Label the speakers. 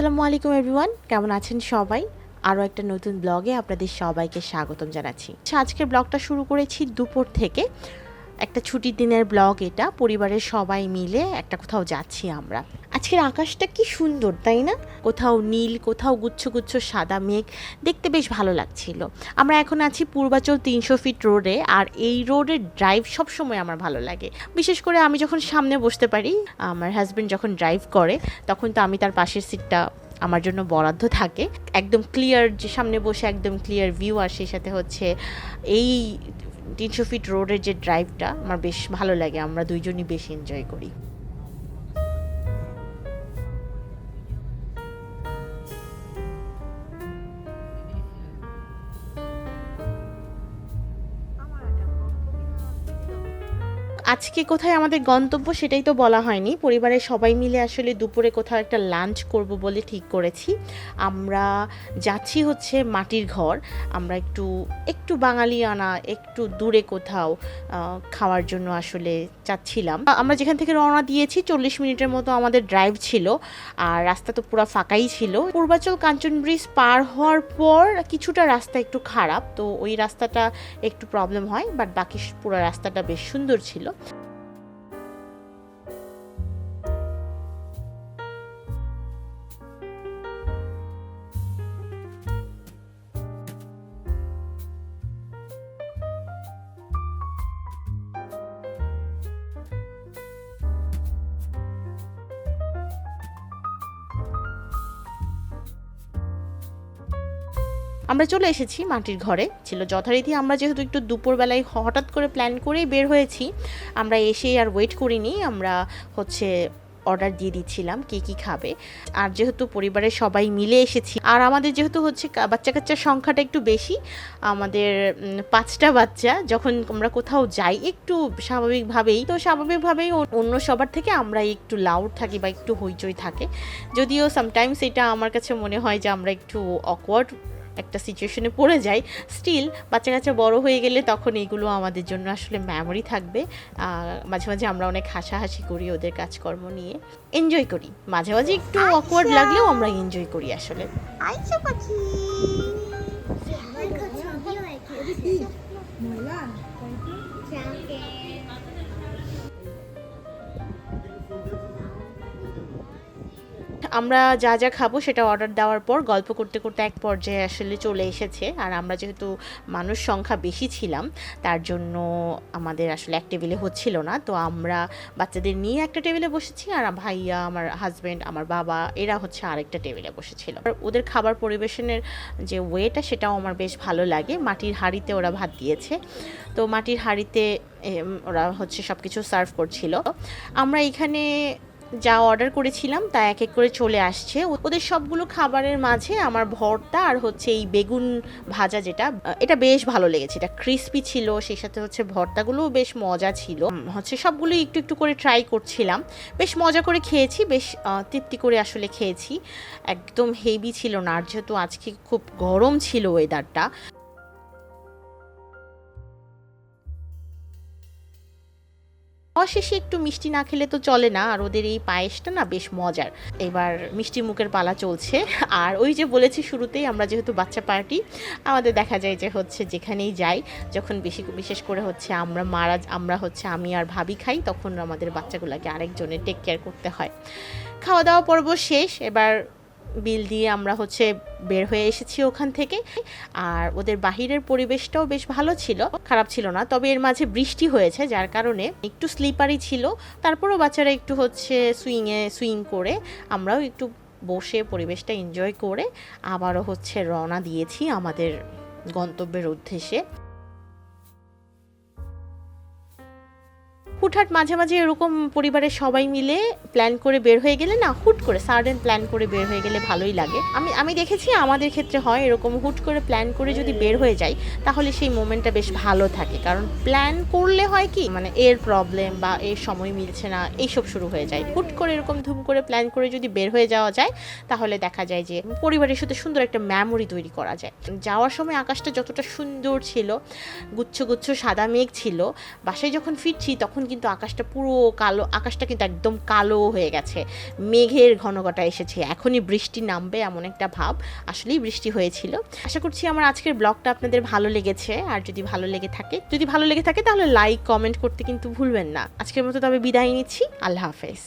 Speaker 1: আসসালামু আলাইকুম এভরিওয়ান কেমন আছেন সবাই? আরও একটা নতুন ব্লগে আপনাদের সবাইকে স্বাগতম জানাচ্ছি। আজকের ব্লগটা শুরু করেছি দুপুর থেকে। একটা ছুটির দিনের ব্লগ এটা, পরিবারের সবাই মিলে একটা কোথাও যাচ্ছি আমরা। আজকের আকাশটা কি সুন্দর, তাই না? কোথাও নীল, কোথাও গুচ্ছ গুচ্ছ সাদা মেঘ, দেখতে বেশ ভালো লাগছিল। আমরা এখন আছি পূর্বাচল তিনশো ফিট রোডে, আর এই রোডের ড্রাইভ সবসময় আমার ভালো লাগে। বিশেষ করে আমি যখন সামনে বসতে পারি, আমার হাজব্যান্ড যখন ড্রাইভ করে, তখন তো আমি তার পাশের সিটটা আমার জন্য বরাদ্দ থাকে। একদম ক্লিয়ার যে সামনে বসে একদম ক্লিয়ার ভিউ আর সেই সাথে হচ্ছে এই তিনশো ফিট রোডের যে ড্রাইভটা আমার বেশ ভালো লাগে। আমরা দুইজনই বেশ এনজয় করি। আজকে কোথায় আমাদের গন্তব্য সেটাই তো বলা হয়নি। পরিবারের সবাই মিলে আসলে দুপুরে কোথাও একটা লাঞ্চ করব বলে ঠিক করেছি। আমরা যাচ্ছি হচ্ছে মাটির ঘর। আমরা একটু একটু বাঙালি আনা, একটু দূরে কোথাও খাওয়ার জন্য আসলে চাচ্ছিলাম। আমরা যেখান থেকে রওনা দিয়েছি, চল্লিশ মিনিটের মতো আমাদের ড্রাইভ ছিল। আর রাস্তা তো পুরো ফাঁকাই ছিল। পূর্বাচল কাঞ্চন ব্রিজ পার হওয়ার পর কিছুটা রাস্তা একটু খারাপ। তো ওই রাস্তাটা একটু প্রবলেম হয় বাট বাকি পুরো রাস্তাটা বেশ সুন্দর ছিল। আমরা চলে এসেছি মাটির ঘরে। ছিল যথারীতি আমরা যেহেতু একটু দুপুরবেলায় হঠাৎ করে প্ল্যান করেই বের হয়েছি, আমরা এসে আর ওয়েট করিনি, আমরা হচ্ছে অর্ডার দিয়ে দিচ্ছিলাম কে কি খাবে। আর যেহেতু পরিবারের সবাই মিলে এসেছি, আর আমাদের যেহেতু হচ্ছে বাচ্চা কাচ্চার সংখ্যাটা একটু বেশি, আমাদের পাঁচটা বাচ্চা, যখন আমরা কোথাও যাই একটু স্বাভাবিকভাবেই, তো স্বাভাবিকভাবেই অন্য সবার থেকে আমরা একটু লাউড থাকি বা একটু হইচই থাকে। যদিও সামটাইমস এটা আমার কাছে মনে হয় যে আমরা একটু অকওয়ার্ড একটা সিচুয়েশনে পড়ে যাই স্টিল বাচ্চা কাচ্চা বড় হয়ে গেলে তখন এগুলো আমাদের জন্য আসলে মেমোরি থাকবে। মাঝে মাঝে আমরা অনেক হাসাহাসি করি ওদের কাজকর্ম নিয়ে। এনজয় করি। মাঝে মাঝে একটু অকওয়ার্ড লাগলেও আমরা এনজয় করি আসলে।
Speaker 2: আমার
Speaker 1: যা যা খাব সেটা অর্ডার দেওয়ার পর গল্প করতে করতে এক পর্যায়ে আসলে চলে এসেছে। আর আমরা যেহেতু মানুষ সংখ্যা বেশি ছিলাম, তার জন্য আমাদের আসলে এক টেবিলে হচ্ছিল না। তো আমরা বাচ্চাদের নিয়ে একটা টেবিলে বসেছি আর ভাইয়া, আমার হাজব্যান্ড আমার বাবা, এরা হচ্ছে আরেকটা টেবিলে বসেছিল। ওদের খাবার পরিবেশনের যে ওয়েটা সেটাও আমার বেশ ভালো লাগে। মাটির হাঁড়িতে ওরা ভাত দিয়েছে। তো মাটির হাঁড়িতে ওরা হচ্ছে সব কিছু সার্ভ করছিল। আমরা এখানে যা অর্ডার করেছিলাম তা এক এক করে চলে আসছে। ওদের সবগুলো খাবারের মাঝে আমার ভর্তা আর হচ্ছে এই বেগুন ভাজা যেটা এটা বেশ ভালো লেগেছে। এটা ক্রিস্পি ছিল, সেই সাথে হচ্ছে ভর্তাগুলোও বেশ মজা ছিল। হচ্ছে সবগুলো একটু একটু করে ট্রাই করছিলাম। বেশ মজা করে খেয়েছি, বেশ তৃপ্তি করে আসলে খেয়েছি। একদম হেভি ছিল না, আর যেহেতু আজকে খুব গরম ছিল ওয়েদারটা অশেষে একটু মিষ্টি না খেলে তো চলে না, আর ওদের এই পায়েসটা না বেশ মজার। এবার মিষ্টি মুখের পালা চলছে, আর ওই যে বলেছি শুরুতেই আমরা যেহেতু বাচ্চা পার্টি, আমাদের দেখা যায় যে হচ্ছে যেখানেই যাই, যখন বেশি বিশেষ করে হচ্ছে আমরা মারা, আমরা হচ্ছে আমি আর ভাবি খাই, তখন আমাদের বাচ্চাগুলোকে আরেকজনের টেক কেয়ার করতে হয়। খাওয়া দাওয়া পর্ব শেষ, এবার বিল দিয়ে আমরা হচ্ছে বের হয়ে এসেছি ওখান থেকে। আর ওদের বাহিরের পরিবেশটাও বেশ ভালো ছিল, খারাপ ছিল না। তবে এর মাঝে বৃষ্টি হয়েছে, যার কারণে একটু স্লিপারি ছিল। তারপরও বাচ্চারা একটু হচ্ছে সুইংয়ে সুইং করে আমরাও একটু বসে পরিবেশটা এনজয় করে আবারও হচ্ছে রওনা দিয়েছি আমাদের গন্তব্যের উদ্দেশ্যে। হুটহাট মাঝে মাঝে এরকম পরিবারের সবাই মিলে প্ল্যান করে বের হয়ে গেলে না, হুট করে সাডেন প্ল্যান করে বের হয়ে গেলে ভালোই লাগে। আমি আমি দেখেছি আমাদের ক্ষেত্রে হয় এরকম হুট করে প্ল্যান করে যদি বের হয়ে যাই, তাহলে সেই মোমেন্টটা বেশ ভালো থাকে। কারণ প্ল্যান করলে হয় কি মানে এর প্রবলেম বা এর সময় মিলছে না, এইসব শুরু হয়ে যায়। হুট করে এরকম ধুম করে প্ল্যান করে যদি বের হয়ে যাওয়া যায়, তাহলে দেখা যায় যে পরিবারের সাথে সুন্দর একটা মেমোরি তৈরি করা যায়। যাওয়ার সময় আকাশটা যতটা সুন্দর ছিল, গুচ্ছ গুচ্ছ সাদা মেঘ ছিল, বাসায় যখন ফিরছি তখন কিন্তু আকাশটা পুরো কালো, আকাশটা কিন্তু একদম কালো হয়ে গেছে। মেঘের ঘনঘটা এসেছে। এখনই বৃষ্টি নামবে এমন একটা ভাব আসলেই বৃষ্টি হয়েছিল। আশা করছি আমার আজকের ব্লগটা আপনাদের ভালো লেগেছে। আর যদি ভালো লেগে থাকে, যদি ভালো লেগে থাকে তাহলে লাইক কমেন্ট করতে কিন্তু ভুলবেন না। আজকের মতো তবে বিদায় নিচ্ছি। আল্লাহ হাফেজ।